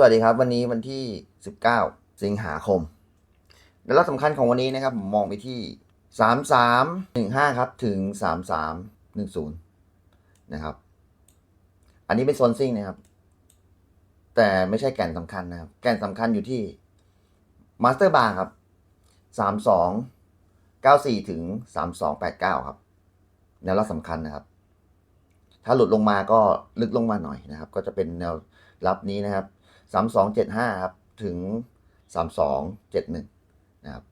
สวัสดีครับ วันนี้วันที่ 19 สิงหาคม และลักสำคัญของวันนี้นะครับผมมองไปที่ 3315 ครับถึง 3310 นะครับ อันนี้เป็นโซนซิ่งนะครับ แต่ไม่ใช่แก่นสำคัญนะครับ แก่นสำคัญอยู่ที่มาสเตอร์บาร์ครับ 3294 ถึง 3289 ครับแนวรับสำคัญนะครับ ถ้าหลุดลงมาก็ลึกลงมาหน่อยนะครับ ก็จะเป็นแนวรับนี้นะครับ 3275ครับ ถึง3271นะครับ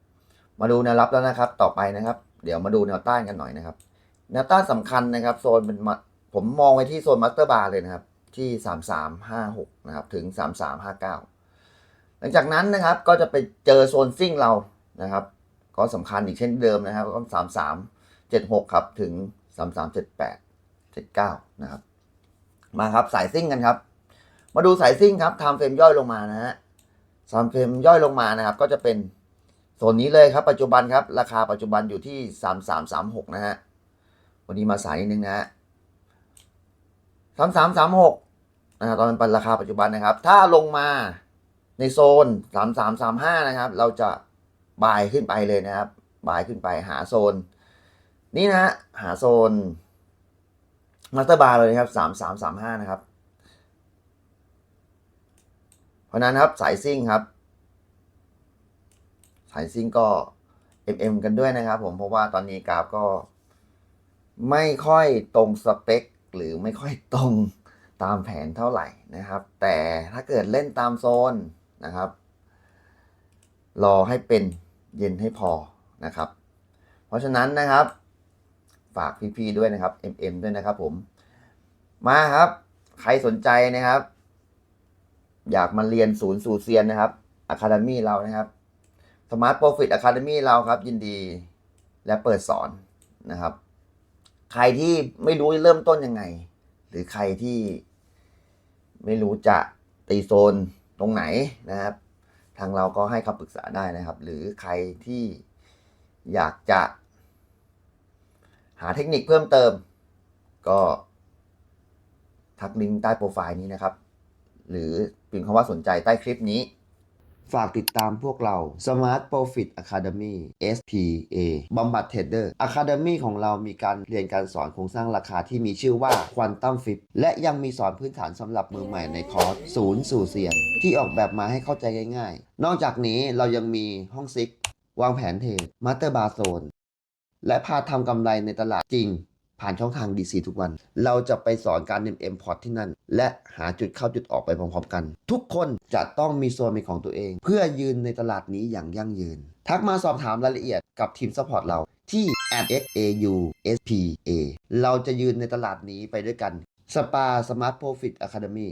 มาดูแนวรับแล้วนะครับ ต่อไปนะครับ เดี๋ยวมาดูแนวต้านกันหน่อยนะครับ แนวต้านสำคัญนะครับ โซนเป็นมาผมมองไว้ที่โซนมาสเตอร์บาร์เลยนะครับ ที่3356นะครับ ถึง3359หลังจากนั้นนะครับ ก็จะไปเจอโซนซิ่งเรานะครับ ก็สำคัญอีกเช่นเดิมนะครับ ก็3376ครับ ถึง3378 79นะครับ มาครับสายซิ่งกันครับ มาดูสายซิ่งครับไทม์เฟรมย่อยลงมานะฮะไทม์เฟรมย่อยลงมานะครับ ก็จะเป็นโซนนี้เลยครับ ปัจจุบันครับ ราคาปัจจุบันอยู่ที่3336นะฮะวันนี้มาสายนิดนึงนะฮะ3336นะครับตอนเป็นราคาปัจจุบันนะครับ ถ้าลงมาในโซน3335นะครับ เราจะบายขึ้นไปเลยนะครับ บายขึ้นไปหาโซน นี่นะฮะหาโซนมาสเตอร์บาร์เลยนะครับ3335นะครับ เพราะนั้นครับสายซิ่งครับ สายซิ่งก็ MM กันด้วยนะครับผมเพราะว่าตอนนี้กราฟก็ ไม่ค่อยตรงสเปค หรือไม่ค่อยตรงตามแผนเท่าไหร่นะครับ แต่ถ้าเกิดเล่นตามโซนนะครับ รอให้เป็นเย็นให้พอนะครับ เพราะฉะนั้นนะครับ ฝากพี่ๆด้วยนะครับ MM ด้วยนะครับผม มาครับ ใครสนใจนะครับ อยากมาเรียนศูนย์สู่เซียนนะครับอะคาเดมี่เรานะครับสมาร์ทโปรฟิตอะคาเดมี่เราครับ ยินดีและเปิดสอนนะครับ ใครที่ไม่รู้จะเริ่มต้นยังไง หรือใครที่ไม่รู้จะตีโซนตรงไหนนะครับ ทางเราก็ให้คำปรึกษาได้นะครับ หรือใครที่อยากจะ หาเทคนิคเพิ่มเติม ก็ทักลิงก์ใต้โปรไฟล์นี้นะครับ หรือพิมพ์คำว่าสนใจใต้คลิปนี้ ฝากติดตามพวกเรา Smart Profit Academy SPA บำบัดเทรดเดอร์ Academy ของเรามีการเรียนการสอนโครงสร้างราคาที่มีชื่อว่า Quantum Flip และยังมีสอนพื้นฐานสำหรับมือใหม่ในคอร์สศูนย์สู่เซียน ที่ออกแบบมาให้เข้าใจง่ายๆ นอกจากนี้เรายังมีห้องซิก วางแผนเทรดมาสเตอร์บาร์โซนและพาทำกำไรในตลาดจริง ผ่านช่องทาง DC ทุกวัน เราจะไปสอนการเอ็มพอร์ตที่นั่น และหาจุดเข้าจุดออกไปพร้อมๆกัน ทุกคนจะต้องมีโซนเป็นของตัวเอง เพื่อยืนในตลาดนี้อย่างยั่งยืน ทักมาสอบถามรายละเอียดกับทีมซัพพอร์ตเราที่ @xauspa เราจะยืนในตลาดนี้ไปด้วยกันสปาสมาร์ทโปรฟิตอะคาเดมี